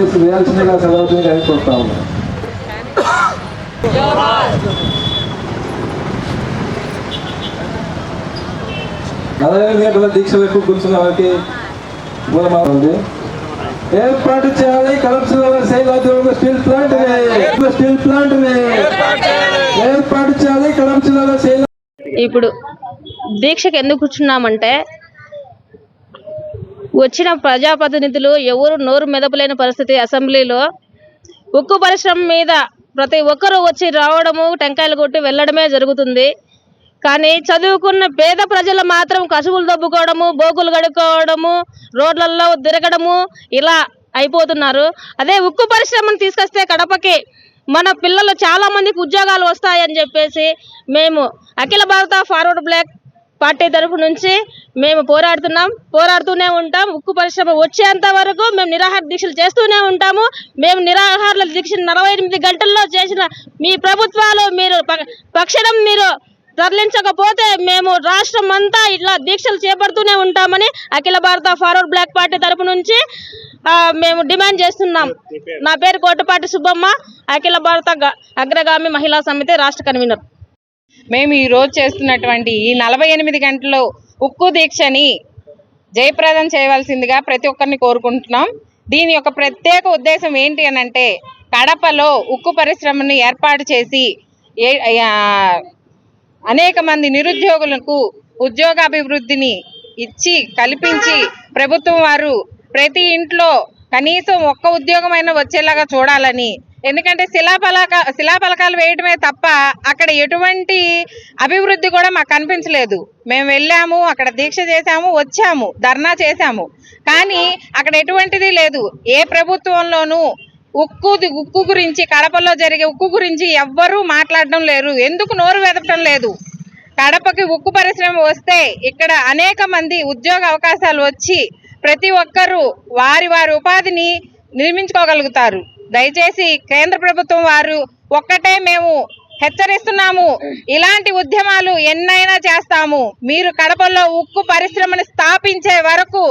వేసి వేయాల్సిందిగా సదవుతుందిగా కోరుతా ఉన్నాం. నలభై ఎనిమిది గంటల దీక్ష వైపు కూర్చున్న వారికి మూలమా ఉంది. ఏర్పాటు చేయాలి కలపసిలో శైలాద్యంలో స్టీల్ ప్లాంట్ స్టీల్ ప్లాంట్ ఏర్పాటు చేయాలి కలపసిలో ఇప్పుడు దీక్షకు ఎందుకు కూర్చున్నామంటే వచ్చిన ప్రజాప్రతినిధులు ఎవరు నోరు మెదపలేని పరిస్థితి అసెంబ్లీలో. ఉక్కు పరిశ్రమ మీద ప్రతి ఒక్కరూ వచ్చి రావడము టెంకాయలు కొట్టి వెళ్ళడమే జరుగుతుంది. కానీ చదువుకున్న పేద ప్రజలు మాత్రం కసువులు దబ్బుకోవడము బోకులు కడుక్కోవడము రోడ్లలో తిరగడము ఇలా అయిపోతున్నారు. అదే ఉక్కు పరిశ్రమను తీసుకొస్తే కడపకి మన పిల్లలు చాలామందికి ఉద్యోగాలు వస్తాయని చెప్పేసి మేము అఖిల భారత ఫార్వర్డ్ బ్లాక్ పార్టీ తరఫు నుంచి మేము పోరాడుతున్నాం. పోరాడుతూనే ఉంటాం. ఉక్కు పరిశ్రమ వచ్చేంత వరకు మేము నిరాహార దీక్షలు చేస్తూనే ఉంటాము. మేము నిరాహార దీక్ష నలభై ఎనిమిది గంటల్లో చేసిన మీ ప్రభుత్వాలు మీరు ప- మీరు తరలించకపోతే మేము రాష్ట్రం అంతా ఇట్లా దీక్షలు చేపడుతూనే ఉంటామని అఖిల భారత ఫార్వర్డ్ బ్లాక్ పార్టీ తరపు నుంచి మేము డిమాండ్ చేస్తున్నాం. నా పేరు కోటపాటి సుబ్బమ్మ. అఖిల భారత అగ్రగామి మహిళా సమితి రాష్ట్ర కన్వీనర్. మేము ఈ రోజు చేస్తున్నటువంటి ఈ నలభై ఎనిమిది గంటలు ఉక్కు దీక్షని జయప్రదం చేయవలసిందిగా ప్రతి ఒక్కరిని కోరుకుంటున్నాం. దీని యొక్క ప్రత్యేక ఉద్దేశం ఏంటి అని అంటే కడపలో ఉక్కు పరిశ్రమని ఏర్పాటు చేసి అనేక మంది నిరుద్యోగులకు ఉద్యోగాభివృద్ధిని ఇచ్చి కల్పించి ప్రభుత్వం వారు ప్రతి ఇంట్లో కనీసం ఒక్క ఉద్యోగమైనా వచ్చేలాగా చూడాలని ఎందుకంటే శిలాఫలక శిలాఫలకాలు వేయడమే తప్ప అక్కడ ఎటువంటి అభివృద్ధి కూడా మాకు కనిపించలేదు. మేము వెళ్ళాము అక్కడ దీక్ష చేశాము వచ్చాము ధర్నా చేశాము. కానీ అక్కడ ఎటువంటిది లేదు. ఏ ప్రభుత్వంలోనూ ఉక్కు ఉక్కు గురించి కడపలో జరిగే ఉక్కు గురించి ఎవ్వరూ మాట్లాడడం లేరు. ఎందుకు నోరు వెదపడం లేదు? కడపకి ఉక్కు పరిశ్రమ వస్తే ఇక్కడ అనేక మంది ఉద్యోగ అవకాశాలు వచ్చి ప్రతి ఒక్కరూ వారి వారి ఉపాధిని నిర్మించుకోగలుగుతారు. దయచేసి కేంద్ర ప్రభుత్వం వారు ఒక్కటే మేము హెచ్చరిస్తున్నాము. ఇలాంటి ఉద్యమాలు ఎన్నైనా చేస్తాము. మీరు కడపలో ఉక్కు పరిశ్రమను స్థాపించే వరకు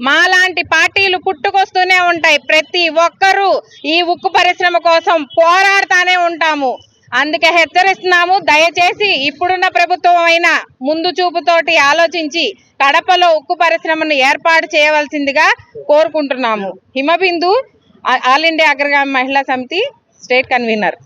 మాలాంటి పార్టీలు పుట్టుకొస్తూనే ఉంటాయి. ప్రతి ఒక్కరూ ఈ ఉక్కు పరిశ్రమ కోసం పోరాడుతూనే ఉంటాము. అందుకే హెచ్చరిస్తున్నాము. దయచేసి ఇప్పుడున్న ప్రభుత్వం అయినా ముందు చూపుతోటి ఆలోచించి కడపలో ఉక్కు పరిశ్రమను ఏర్పాటు చేయవలసిందిగా కోరుకుంటున్నాము. హిమబిందు ఆల్ ఇండియా అగ్రగామి మహిళా సమితి స్టేట్ కన్వీనర్.